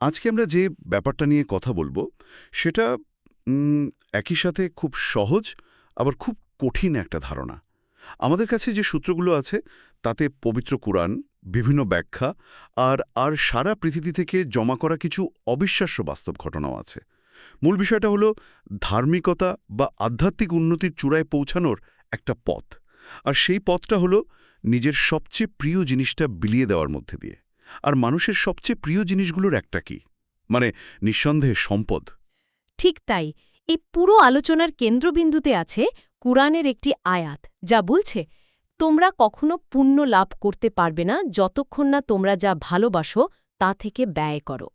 আজকে আমরা যে ব্যাপারটা নিয়ে কথা বলব, সেটা একই সাথে খুব সহজ, আবার খুব কঠিন একটা ধারণা। আমাদের কাছে যে সূত্রগুলো আছে, তাতে পবিত্র কুরআন, বিভিন্ন ব্যাখ্যা, আর আর সারা পৃথিবী থেকে জমা করা কিছু অবিশ্বাস্য বাস্তব ঘটনাও আছে। মূল বিষয়টা হলো, ধার্মিকতা বা আধ্যাত্মিক উন্নতির চূড়ায় পৌঁছানোর একটা পথ। আর সেই পথটা হলো, নিজের সবচেয়ে প্রিয় জিনিসটা বিলিয়ে দেওয়ার মধ্যে দিয়ে। আর মানুষের সবচেয়ে প্রিয় জিনিসগুলোর একটা কি? মানে নিঃসন্দেহে সম্পদ। ঠিক তাই। এই পুরো আলোচনার কেন্দ্রবিন্দুতে আছে কুরআনের একটি আয়াত, যা বলছে, তোমরা কখনো পুণ্য লাভ করতে পারবে না যতক্ষণ না তোমরা যা ভালোবাসো তা থেকে ব্যয় করো।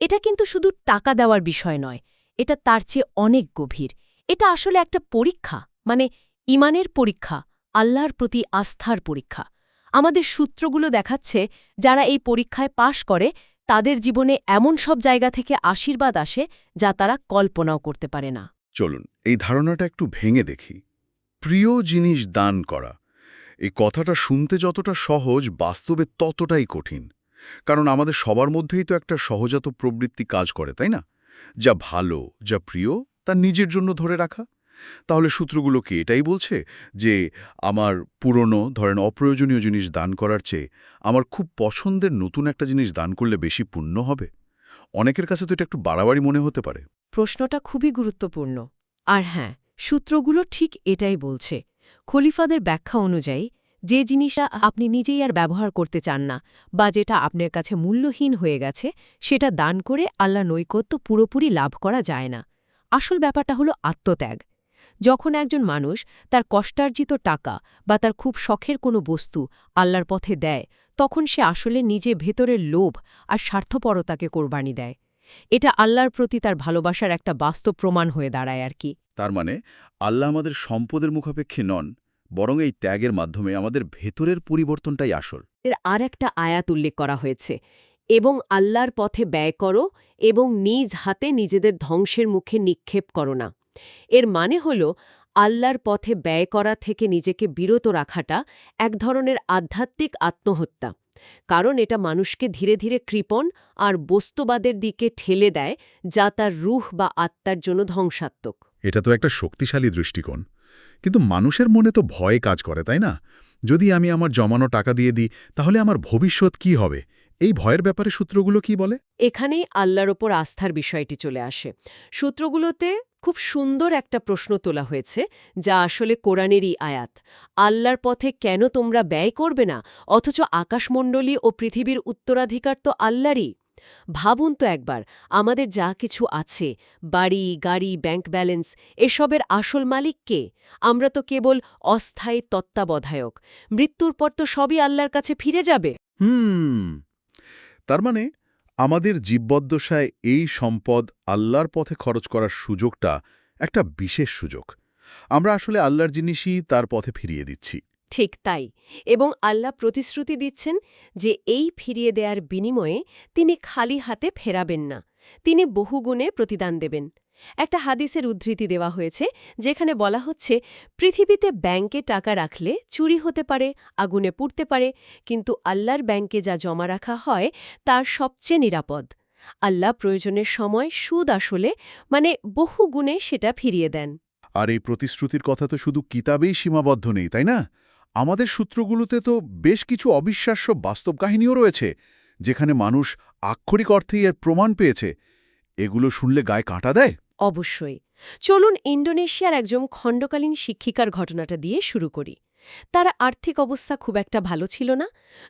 এটা কিন্তু শুধু টাকা দেওয়ার বিষয় নয়, এটা তার চেয়ে অনেক গভীর। এটা আসলে একটা পরীক্ষা মানে ইমানের পরীক্ষা, আল্লাহর প্রতি আস্থার পরীক্ষা। আমাদের সূত্রগুলো দেখাচ্ছে, যারা এই পরীক্ষায় পাশ করে, তাদের জীবনে এমন সব জায়গা থেকে আশীর্বাদ আসে, যা তারা কল্পনাও করতে পারে না। চলুন, এই ধারণাটা একটু ভেঙে দেখি। প্রিয় জিনিস দান করা, এই কথাটা শুনতে যতটা সহজ, বাস্তবে ততটাই কঠিন। কারণ আমাদের সবার মধ্যেই তো একটা সহজাত প্রবৃত্তি কাজ করে, তাই না? যা ভালো, যা প্রিয়, তা নিজের জন্য ধরে রাখা। তাহলে সূত্রগুলো কি এটাই বলছে? যে আমার পুরনো, ধরেন অপ্রয়োজনীয় জিনিস দান করার চেয়ে আমার খুব পছন্দের নতুন একটা জিনিস দান করলে বেশি পুণ্য হবে? অনেকের কাছে তো এটা একটু বাড়াবাড়ি মনে হতে পারে। প্রশ্নটা খুবই গুরুত্বপূর্ণ। আর হ্যাঁ সূত্রগুলো ঠিক এটাই বলছে। খলিফাদের ব্যাখ্যা অনুযায়ী, যে জিনিসটা আপনি নিজেই আর ব্যবহার করতে চান না বা যেটা আপনার কাছে মূল্যহীন হয়ে গেছে, সেটা দান করে আল্লাহ নৈকত্য পুরোপুরি লাভ করা যায় না। আসল ব্যাপারটা হলো আত্মত্যাগ। যখন একজন মানুষ তার কষ্টার্জিত টাকা বা তার খুব শখের কোনো বস্তু আল্লাহর পথে দেয় তখন সে আসলে নিজে ভেতরের লোভ আর স্বার্থপরতাকে কোরবানি দেয়। এটা আল্লাহর প্রতি তার ভালোবাসার একটা বাস্তব প্রমাণ হয়ে দাঁড়ায় আর কি। তার মানে আল্লাহ আমাদের সম্পদের মুখাপেক্ষী নন বরং এই ত্যাগের মাধ্যমে আমাদের ভেতরের পরিবর্তনটাই আসল। এর আর একটা আয়াত উল্লেখ করা হয়েছে এবং আল্লাহর পথে ব্যয় করো এবং নিজ হাতে নিজেদের ধ্বংসের মুখে নিক্ষেপ করো না। এর মানে হল, আল্লাহর পথে ব্যয় করা থেকে নিজেকে বিরত রাখাটা এক ধরনের আধ্যাত্মিক আত্মহত্যা। কারণ এটা মানুষকে ধীরে ধীরে কৃপণ আর বস্তুবাদের দিকে ঠেলে দেয়, যা তার রুহ বা আত্মার জন্য ধ্বংসাত্মক। এটা তো একটা শক্তিশালী দৃষ্টিকোণ। কিন্তু মানুষের মনে তো ভয় কাজ করে, তাই না? যদি আমি আমার জমানো টাকা দিয়ে দিই, তাহলে আমার ভবিষ্যৎ কি হবে? এই ভয়ের ব্যাপারে সূত্রগুলো কি বলে? এখানেই আল্লাহর ওপর আস্থার বিষয়টি চলে আসে। সূত্রগুলোতে খুব সুন্দর একটা প্রশ্ন তোলা হয়েছে যা আসলে কোরআনেরই আয়াত। আল্লাহর পথে কেন তোমরা ব্যয় করবে না? অথচ আকাশমণ্ডলী ও পৃথিবীর উত্তরাধিকার তো আল্লাহরই। ভাবুন তো একবার আমাদের যা কিছু আছে বাড়ি গাড়ি ব্যাংক ব্যালেন্স এসবের আসল মালিক কে? আমরা তো কেবল অস্থায়ী তত্ত্বাবধায়ক। মৃত্যুর পর তো সবই আল্লাহর কাছে ফিরে যাবে। হুম। তার মানে আমাদের জীববদ্দশায় এই সম্পদ আল্লাহর পথে খরচ করার সুযোগটা একটা বিশেষ সুযোগ। আমরা আসলে আল্লাহর জিনিসই তার পথে ফিরিয়ে দিচ্ছি। ঠিক তাই, এবং আল্লাহ প্রতিশ্রুতি দিচ্ছেন যে এই ফিরিয়ে দেয়ার বিনিময়ে তিনি খালি হাতে ফেরাবেন না, তিনি বহুগুণে প্রতিদান দেবেন। একটা হাদিসের উদ্ধৃতি দেওয়া হয়েছে, যেখানে বলা হচ্ছে, পৃথিবীতে ব্যাংকে টাকা রাখলে চুরি হতে পারে, আগুনে পুড়তে পারে, কিন্তু আল্লাহর ব্যাংকে যা জমা রাখা হয়, তার সবচেয়ে নিরাপদ। আল্লাহ প্রয়োজনের সময় সুদ আসলে মানে বহু গুণে সেটা ফিরিয়ে দেন। আর এই প্রতিশ্রুতির কথা তো শুধু কিতাবেই সীমাবদ্ধ নেই, তাই না? আমাদের সূত্রগুলোতে তো বেশ কিছু অবিশ্বাস্য বাস্তব কাহিনীও রয়েছে, যেখানে মানুষ আক্ষরিক অর্থেই এর প্রমাণ পেয়েছে। এগুলো শুনলে গায়ে কাঁটা দেয়? অবশ্যই। চলুন ইন্ডোনেশিয়ার একজন খণ্ডকালীন শিক্ষিকার ঘটনাটা দিয়ে শুরু করি। তার আর্থিক অবস্থা খুব একটা ভালো ছিল না।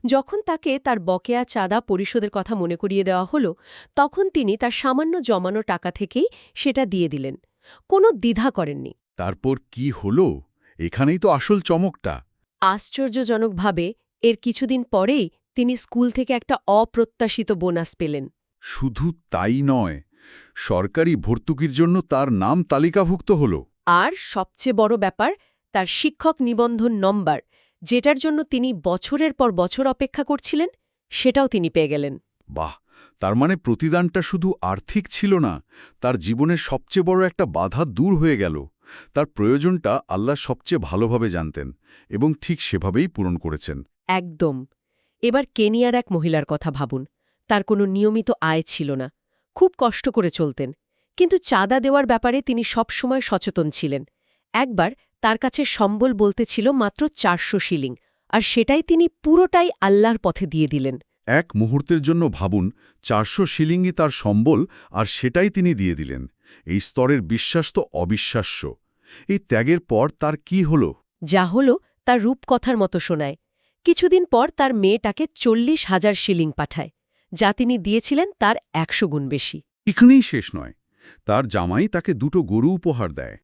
যখন তাকে তার বকেয়া চাঁদা পরিশোধের কথা মনে করিয়ে দেওয়া হলো তখন তিনি তার সামান্য জমানো টাকা থেকেই সেটা দিয়ে দিলেন। কোনো দ্বিধা করেননি। তারপর কি হলো? এখানেই তো আসল চমকটা। আশ্চর্যজনকভাবে এর কিছুদিন পরেই তিনি স্কুল থেকে একটা অপ্রত্যাশিত বোনাস পেলেন। শুধু তাই নয় সরকারি ভর্তুকির জন্য তার নাম তালিকাভুক্ত হল। আর সবচেয়ে বড় ব্যাপার তার শিক্ষক নিবন্ধন নম্বর যেটার জন্য তিনি বছরের পর বছর অপেক্ষা করছিলেন সেটাও তিনি পেয়ে গেলেন। বাহ! তার মানে প্রতিদানটা শুধু আর্থিক ছিল না তার জীবনের সবচেয়ে বড় একটা বাধা দূর হয়ে গেল। তার প্রয়োজনটা আল্লাহ সবচেয়ে ভালোভাবে জানতেন এবং ঠিক সেভাবেই পূরণ করেছেন। একদম। এবার কেনিয়ার এক মহিলার কথা ভাবুন তার কোনো নিয়মিত আয় ছিল না। খুব কষ্ট করে চলতেন কিন্তু চাঁদা দেওয়ার ব্যাপারে তিনি সবসময় সচেতন ছিলেন। একবার তার কাছে সম্বল বলতে ছিল মাত্র চারশো শিলিং আর সেটাই তিনি পুরোটাই আল্লাহর পথে দিয়ে দিলেন। এক মুহূর্তের জন্য ভাবুন চারশো শিলিঙ্গি তার সম্বল আর সেটাই তিনি দিয়ে দিলেন। এই স্তরের বিশ্বাস তো অবিশ্বাস্য। এই ত্যাগের পর তার কি হল? যা হল তার রূপকথার মতো শোনায়। কিছুদিন পর তার মেয়েটাকে চল্লিশ হাজার শিলিং পাঠায়। যা তিনি দিয়েছিলেন তার একশো গুণ বেশি। এখানেই শেষ নয়। তার জামাই তাকে দুটো গরু উপহার দেয়।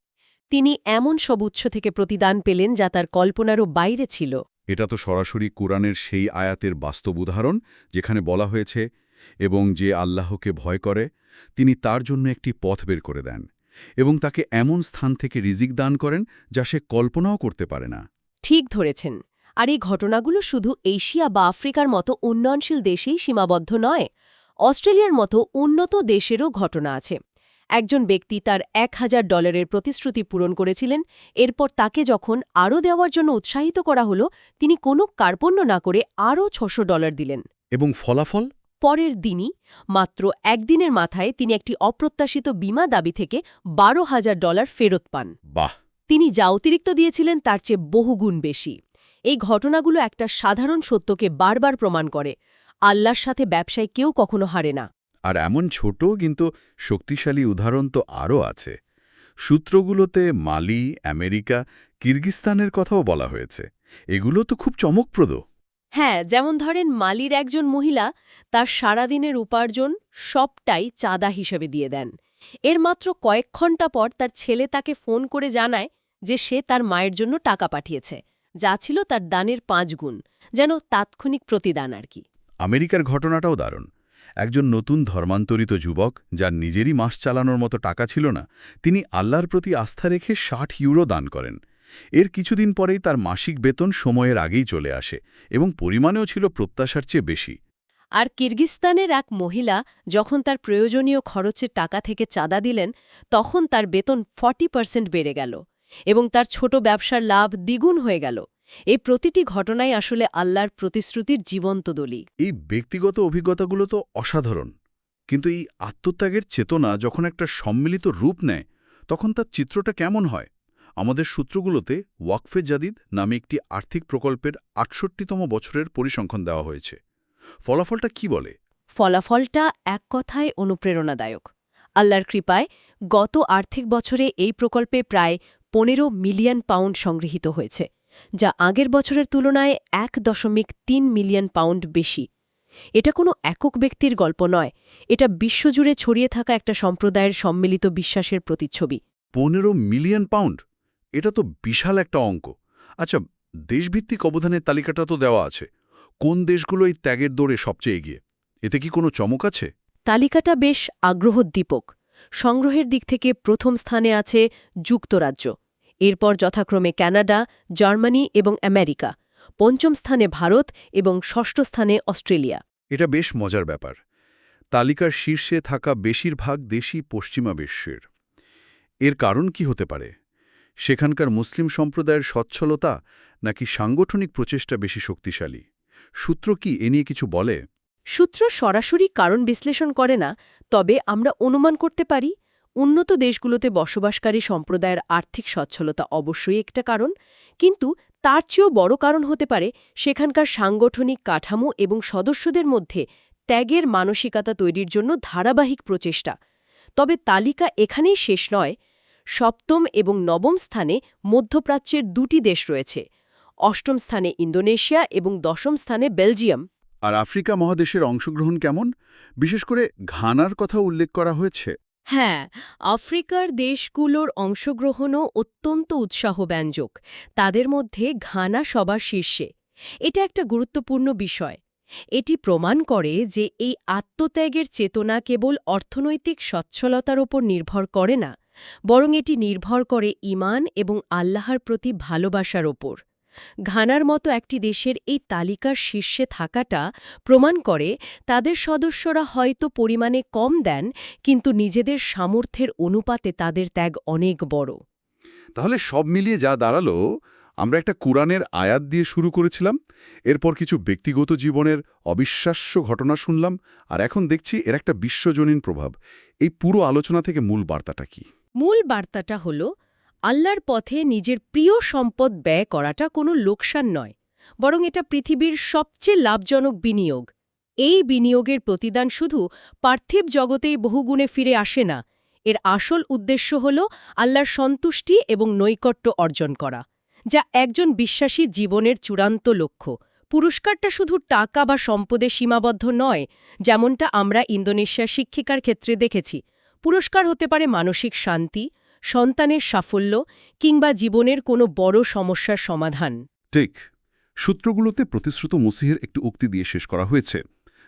তিনি এমন সব উৎস থেকে প্রতিদান পেলেন যা তার কল্পনারও বাইরে ছিল। এটা তো সরাসরি কোরআনের সেই আয়াতের বাস্তব উদাহরণ যেখানে বলা হয়েছে এবং যে আল্লাহকে ভয় করে তিনি তার জন্য একটি পথ বের করে দেন এবং তাকে এমন স্থান থেকে রিজিক দান করেন যা সে কল্পনাও করতে পারে না। ঠিক ধরেছেন। আর এই ঘটনাগুলো শুধু এশিয়া বা আফ্রিকার মতো উন্নয়নশীল দেশেই সীমাবদ্ধ নয় অস্ট্রেলিয়ার মতো উন্নত দেশেরও ঘটনা আছে। একজন ব্যক্তি তার এক হাজার ডলারের প্রতিশ্রুতি পূরণ করেছিলেন এরপর তাকে যখন আরও দেওয়ার জন্য উৎসাহিত করা হল তিনি কোনো কার্পণ্য না করে আরও ছশো ডলার দিলেন। এবং ফলাফল? পরের দিনই মাত্র একদিনের মাথায় তিনি একটি অপ্রত্যাশিত বিমা দাবি থেকে বারো হাজার ডলার ফেরত পান। বাহ! তিনি যা অতিরিক্ত দিয়েছিলেন তার চেয়ে বহুগুণ বেশি। এই ঘটনাগুলো একটা সাধারণ সত্যকে বারবার প্রমাণ করে। আল্লাহর সাথে ব্যবসায় কেউ কখনো হারে না। আর এমন ছোট কিন্তু শক্তিশালী উদাহরণ তো আরও আছে। সূত্রগুলোতে মালি আমেরিকা কিরগিস্তানের কথাও বলা হয়েছে। এগুলো তো খুব চমকপ্রদ। হ্যাঁ যেমন ধরেন মালির একজন মহিলা তার সারাদিনের উপার্জন সবটাই চাঁদা হিসেবে দিয়ে দেন। এর মাত্র কয়েক ঘণ্টা পর তার ছেলে তাকে ফোন করে জানায় যে সে তার মায়ের জন্য টাকা পাঠিয়েছে। যা ছিল তার দানের পাঁচ গুণ যেন তাৎক্ষণিক প্রতিদান আর কি। আমেরিকার ঘটনাটাও দারুণ। একজন নতুন ধর্মান্তরিত যুবক যার নিজেরই মাস চালানোর মতো টাকা ছিল না তিনি আল্লাহর প্রতি আস্থা রেখে ষাট ইউরো দান করেন। এর কিছুদিন পরেই তার মাসিক বেতন সময়ের আগেই চলে আসে এবং পরিমাণেও ছিল প্রত্যাশার চেয়ে বেশি। আর কিরগিস্তানের এক মহিলা যখন তার প্রয়োজনীয় খরচের টাকা থেকে চাঁদা দিলেন তখন তার বেতন ফর্টি পার্সেন্ট বেড়ে গেল। এবং তার ছোট ব্যবসার লাভ দ্বিগুণ হয়ে গেল। এই প্রতিটি ঘটনাই আসলে আল্লাহর প্রতিশ্রুতির জীবন্ত দলি। এই ব্যক্তিগত অভিজ্ঞতাগুলো তো অসাধারণ কিন্তু এই আত্মত্যাগের চেতনা যখন একটা সম্মিলিত রূপ নেয় তখন তার চিত্রটা কেমন হয়? আমাদের সূত্রগুলোতে ওয়াকফে জাদিদ নামে একটি আর্থিক প্রকল্পের আটষট্টিতম বছরের পরিসংখ্যান দেওয়া হয়েছে। ফলাফলটা কি বলে? ফলাফলটা এক কথায় অনুপ্রেরণাদায়ক। আল্লাহর কৃপায় গত আর্থিক বছরে এই প্রকল্পে প্রায় পনেরো মিলিয়ন পাউন্ড সংগৃহীত হয়েছে যা আগের বছরের তুলনায় এক দশমিক তিন মিলিয়ন পাউন্ড বেশি। এটা কোনো একক ব্যক্তির গল্প নয় এটা বিশ্বজুড়ে ছড়িয়ে থাকা একটা সম্প্রদায়ের সম্মিলিত বিশ্বাসের প্রতিচ্ছবি। পনেরো মিলিয়ন পাউন্ড? এটা তো বিশাল একটা অঙ্ক। আচ্ছা দেশভিত্তিক অবদানের তালিকাটা তো দেওয়া আছে। কোন দেশগুলো এই ত্যাগের দৌড়ে সবচেয়ে এগিয়ে? এতে কি কোনো চমক আছে? তালিকাটা বেশ আগ্রহোদ্দীপক। সংগ্রহের দিক থেকে প্রথম স্থানে আছে যুক্তরাজ্য। এরপর যথাক্রমে কানাডা জার্মানি এবং আমেরিকা পঞ্চম স্থানে ভারত এবং ষষ্ঠ স্থানে অস্ট্রেলিয়া। এটা বেশ মজার ব্যাপার। তালিকার শীর্ষে থাকা বেশিরভাগ দেশই পশ্চিমা বিশ্বের। এর কারণ কি হতে পারে? সেখানকার মুসলিম সম্প্রদায়ের সচ্ছলতা নাকি সাংগঠনিক প্রচেষ্টা বেশি শক্তিশালী? সূত্র কি এ নিয়ে কিছু বলে? সূত্র সরাসরি কারণ বিশ্লেষণ করে না তবে আমরা অনুমান করতে পারি উন্নত দেশগুলোতে বসবাসকারী সম্প্রদায়ের আর্থিক সচ্ছলতা অবশ্যই একটা কারণ, কিন্তু তার চেয়েও বড় কারণ হতে পারে সেখানকার সাংগঠনিক কাঠামো এবং সদস্যদের মধ্যে ত্যাগের মানসিকতা তৈরির জন্য ধারাবাহিক প্রচেষ্টা। তবে তালিকা এখানেই শেষ নয়, সপ্তম এবং নবম স্থানে মধ্যপ্রাচ্যের দুটি দেশ রয়েছে, অষ্টম স্থানে ইন্দোনেশিয়া এবং দশম স্থানে বেলজিয়াম। আর আফ্রিকা মহাদেশের অংশগ্রহণ কেমন? বিশেষ করে ঘানার কথা উল্লেখ করা হয়েছে। হ্যাঁ আফ্রিকার দেশগুলোর অংশগ্রহণও অত্যন্ত উৎসাহব্যঞ্জক, তাদের মধ্যে ঘানা সবার শীর্ষে। এটা একটা গুরুত্বপূর্ণ বিষয়। এটি প্রমাণ করে যে এই আত্মত্যাগের চেতনা কেবল অর্থনৈতিক সচ্ছলতার ওপর নির্ভর করে না, বরং এটি নির্ভর করে ইমান এবং আল্লাহর প্রতি ভালোবাসার ওপর। ঘানার মতো একটি দেশের এই তালিকার শীর্ষে থাকাটা প্রমাণ করে তাদের সদস্যরা হয়তো পরিমাণে কম দেন কিন্তু নিজেদের সামর্থ্যের অনুপাতে তাদের ত্যাগ অনেক বড়। তাহলে সব মিলিয়ে যা দাঁড়াল আমরা একটা কোরআনের আয়াত দিয়ে শুরু করেছিলাম এরপর কিছু ব্যক্তিগত জীবনের অবিশ্বাস্য ঘটনা শুনলাম আর এখন দেখছি এর একটা বিশ্বজনীন প্রভাব। এই পুরো আলোচনা থেকে মূল বার্তাটা কি? মূল বার্তাটা হল আল্লাহর পথে নিজের প্রিয় সম্পদ ব্যয় করাটা কোনো লোকসান নয়, বরং এটা পৃথিবীর সবচেয়ে লাভজনক বিনিয়োগ। এই বিনিয়োগের প্রতিদান শুধু পার্থিব জগতেই বহুগুণে ফিরে আসে না, এর আসল উদ্দেশ্য হল আল্লাহর সন্তুষ্টি এবং নৈকট্য অর্জন করা, যা একজন বিশ্বাসী জীবনের চূড়ান্ত লক্ষ্য। পুরস্কারটা শুধু টাকা বা সম্পদে সীমাবদ্ধ নয়, যেমনটা আমরা ইন্দোনেশিয়ার শিক্ষিকার ক্ষেত্রে দেখেছি। পুরস্কার হতে পারে মানসিক শান্তি সন্তানের সাফল্য কিংবা জীবনের কোনো বড় সমস্যার সমাধান। ঠিক। সূত্রগুলোতে প্রতিশ্রুত মসিহের একটি উক্তি দিয়ে শেষ করা হয়েছে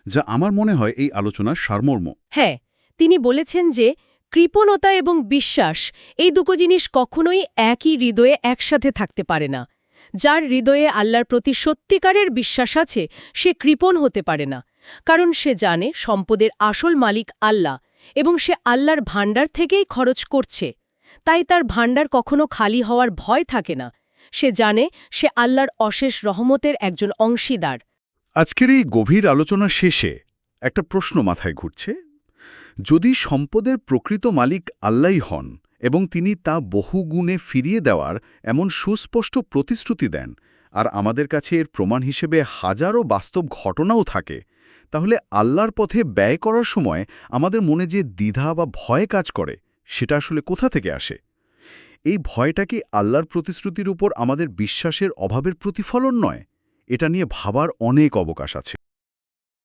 যা আমার মনে হয় এই আলোচনার সারমর্ম। হ্যাঁ তিনি বলেছেন যে কৃপণতা এবং বিশ্বাস এই দুটো জিনিস কখনোই একই হৃদয়ে একসাথে থাকতে পারে না। যার হৃদয়ে আল্লাহর প্রতি সত্যিকারের বিশ্বাস আছে সে কৃপণ হতে পারে না। কারণ সে জানে সম্পদের আসল মালিক আল্লাহ এবং সে আল্লাহর ভাণ্ডার থেকেই খরচ করছে। তাই তার ভাণ্ডার কখনো খালি হওয়ার ভয় থাকে না। সে জানে সে আল্লাহর অশেষ রহমতের একজন অংশীদার। আজকের এই গভীর আলোচনা শেষে একটা প্রশ্ন মাথায় ঘুরছে। যদি সম্পদের প্রকৃত মালিক আল্লাহই হন এবং তিনি তা বহুগুণে ফিরিয়ে দেওয়ার এমন সুস্পষ্ট প্রতিশ্রুতি দেন আর আমাদের কাছে এর প্রমাণ হিসেবে হাজারো বাস্তব ঘটনাও থাকে, তাহলে আল্লাহর পথে ব্যয় করার সময় আমাদের মনে যে দ্বিধা বা ভয় কাজ করে সেটা আসলে কোথা থেকে আসে? এই ভয়টা কি আল্লাহর প্রতিশ্রুতির উপর আমাদের বিশ্বাসের অভাবের প্রতিফলন নয়? এটা নিয়ে ভাবার অনেক অবকাশ আছে।